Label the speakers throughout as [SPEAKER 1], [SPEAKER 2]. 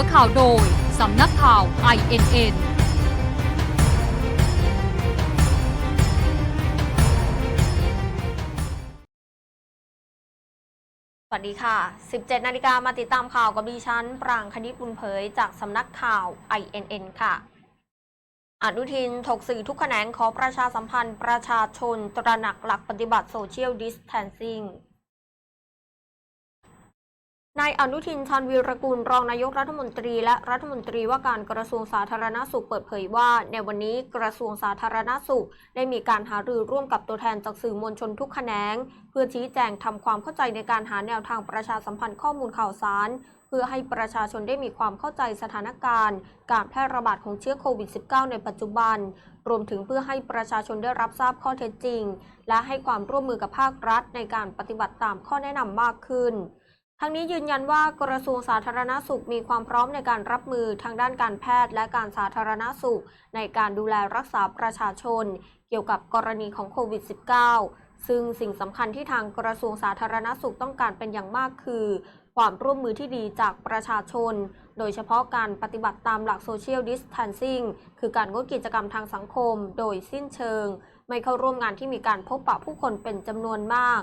[SPEAKER 1] อข่าวโดย สำนักข่าว INN
[SPEAKER 2] สวัสดีค่ะ 17 นาฬิกามาติดตามข่าวกับดิฉัน ปรางคณิตบุญเผย จากสำนักข่าว INN ค่ะ อนุทินถกสื่อทุกแขนงขอประชาสัมพันธ์ประชาชน ตระหนักหลักปฏิบัติโซเชียลดิสแทนซิ่ง นายอนุทินชาญวีรกูลรองนายกรัฐมนตรีและรัฐมนตรีว่าการกระทรวงสาธารณสุขเปิดเผยว่า ในวันนี้กระทรวงสาธารณสุข ได้มีการหารือร่วมกับตัวแทนจากสื่อมวลชนทุกแขนง เพื่อชี้แจงทำความเข้าใจในการหาแนวทางประชาสัมพันธ์ข้อมูลข่าวสาร เพื่อให้ประชาชนได้มีความเข้าใจสถานการณ์ การแพร่ระบาดของเชื้อโควิด -19 ในปัจจุบัน รวมถึงเพื่อให้ประชาชนได้รับทราบข้อเท็จจริง และให้ความร่วมมือกับภาครัฐในการปฏิบัติตามข้อแนะนำมากขึ้น ทั้งนี้ยืนยันว่ากระทรวงสาธารณสุขมีความพร้อมในการรับมือทางด้านการแพทย์และการสาธารณสุข ในการดูแลรักษาประชาชน เกี่ยวกับกรณีของโควิด -19 ซึ่งสิ่งสำคัญที่ทางกระทรวงสาธารณสุขต้องการเป็นอย่างมากคือ ความร่วมมือที่ดีจากประชาชน โดยเฉพาะการปฏิบัติตามหลักโซเชียลดิส a ทนซิ่งคือการงดกิจกรรมทางสังคม โดยสิ้นเชิง ไม่เข้าร่วมงานที่มีการพบปะผู้คนเป็นจำนวนมาก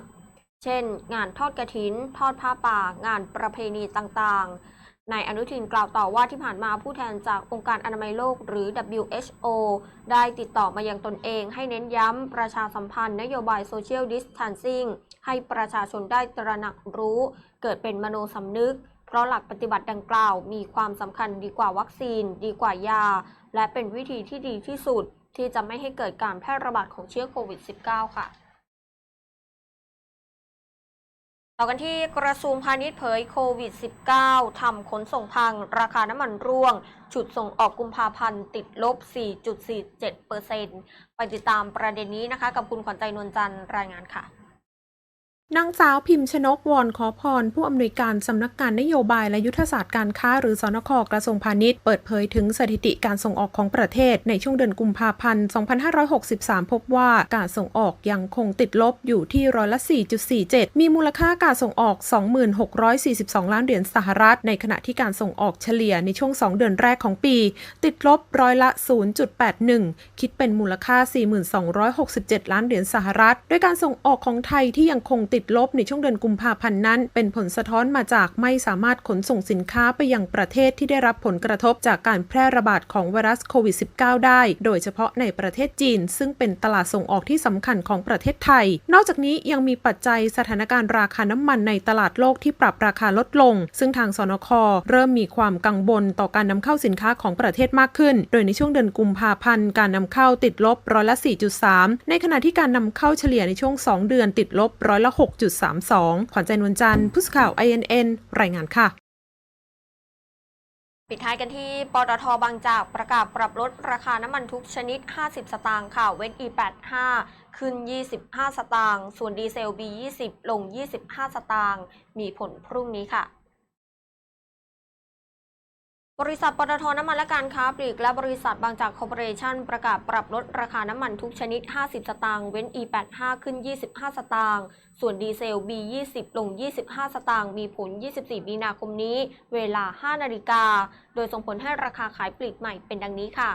[SPEAKER 2] เช่น งานทอดกระถิน ทอดผ้าป่า งานประเพณีต่างๆ นายอนุทินกล่าวต่อว่าที่ผ่านมาผู้แทนจากองค์การอนามัยโลกหรือ WHO ได้ติดต่อมายังตนเองให้เน้นย้ำประชาสัมพันธ์นโยบายโซเชียลดิส a ทนซิงให้ประชาชนได้ตระหนักรู้ เกิดเป็นมโนสำนึก เพราะหลักปฏิบัติดังกล่าว มีความสำคัญดีกว่าวัคซีน ดีกว่ายา และเป็นวิธีที่ดีที่สุด ที่จะไม่ให้เกิดการแพร่ระบาดของเชื้อโควิด -19 ค่ะ ต่อกันที่กระทรวงพาณิชย์เผยโควิด -19 ทำขนส่งพัง ราคาน้ำมันร่วง ฉุดส่งออกกุมภาพันธ์ติดลบ 4.47%ไปติดตามประเด็นนี้นะคะ กับคุณขวัญใจนวลจันทร์รายงานค่ะ
[SPEAKER 3] นางสาวพิมพ์ชนกวอนขอพร ผู้อำนวยการสำนักงานนโยบายและยุทธศาสตร์การค้าหรือสนคกระทรวงพาณิชย์เปิดเผยถึงสถิติการส่งออกของประเทศ ในช่วงเดือนกุมภาพันธ์ 2563 พบว่าการส่งออกยังคงติดลบอยู่ที่ร้อยละ 4.47 มีมูลค่าการส่งออก 2642 ล้านเหรียญสหรัฐ ในขณะที่การส่งออกเฉลี่ยในช่วง 2 เดือนแรกของปี ติดลบร้อยละ 0.81 คิดเป็นมูลค่า 4267 ล้านเหรียญสหรัฐ โดยการส่งออกของไทยที่ยังคงติดติดลบในช่วงเดือนกุมภาพันธ์นั้น เป็นผลสะท้อนมาจากไม่สามารถขนส่งสินค้าไปยังประเทศที่ได้รับผลกระทบจากการแพร่ระบาดของไวรัสโควิด -19 ได้ โดยเฉพาะในประเทศจีน ซึ่งเป็นตลาดส่งออกที่สำคัญของประเทศไทย นอกจากนี้ยังมีปัจจัยสถานการณ์ราคาน้ำมันในตลาดโลกที่ปรับราคาลดลง ซึ่งทางสนคเริ่มมีความกังวลต่อการนำเข้าสินค้าของประเทศมากขึ้น โดยในช่วงเดือนกุมภาพันธ์การนำเข้าติดลบร้อยละ 4.3 ในขณะที่การนำเข้าเฉลี่ยในช่วง 2 เดือนติดลบร้อยละ6.32 ขวัญใจนวลจันทร์ผู้สื่อข่าว INN รายงานค่ะ
[SPEAKER 2] ปิดท้ายกันที่ปตทบางจากประกาศปรับลดราคาน้ำมันทุกชนิด 50 สตางค์ค่ะ เว้น E85 ขึ้น 25 สตางค์ ส่วนดีเซล B20 ลง 25 สตางค์ มีผลพรุ่งนี้ค่ะ บริษัทปตทน้ำมันและการค้าปลีกและบริษัทบางจากคอร์ปอเรชั่นประกาศปรับลดราคาน้ำมันทุกชนิด 50 สตางค์ เว้น E85 ขึ้น 25 สตางค์ ส่วนดีเซล B20 ลง 25 สตางค์ มีผล 24 มีนาคมนี้ เวลา 5 นาฬิกา โดยส่งผลให้ราคาขายปลีกใหม่เป็นดังนี้ค่ะ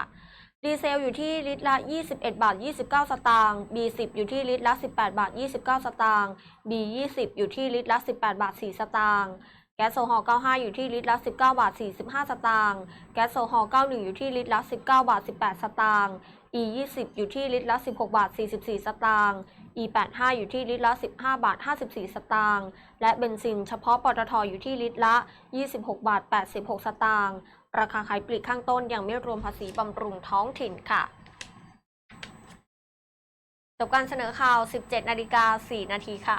[SPEAKER 2] ดีเซลอยู่ที่ลิตรละ 21 บาท 29 สตางค์ B10 อยู่ที่ลิตรละ 18 บาท 29 สตางค์ B20 อยู่ที่ลิตรละ 18 บาท 4 สตางค์ แก๊สโซฮอล์95 อยู่ที่ลิตรละ 19 บาท 45 สตางค์ แก๊สโซฮอล์91 อยู่ที่ลิตรละ 19 บาท 18 สตางค์ E20 อยู่ที่ลิตรละ 16 บาท 44 สตางค์ E85 อยู่ที่ลิตรละ 15 บาท 54 สตางค์ และเบนซินเฉพาะปตทอยู่ที่ลิตรละ 26 บาท 86 สตางค์ ราคาขายปลีกข้างต้นยังไม่รวมภาษีบำรุงท้องถิ่นค่ะ จบการเสนอข่าว 17 นาฬิกา 4 นาทีค่ะ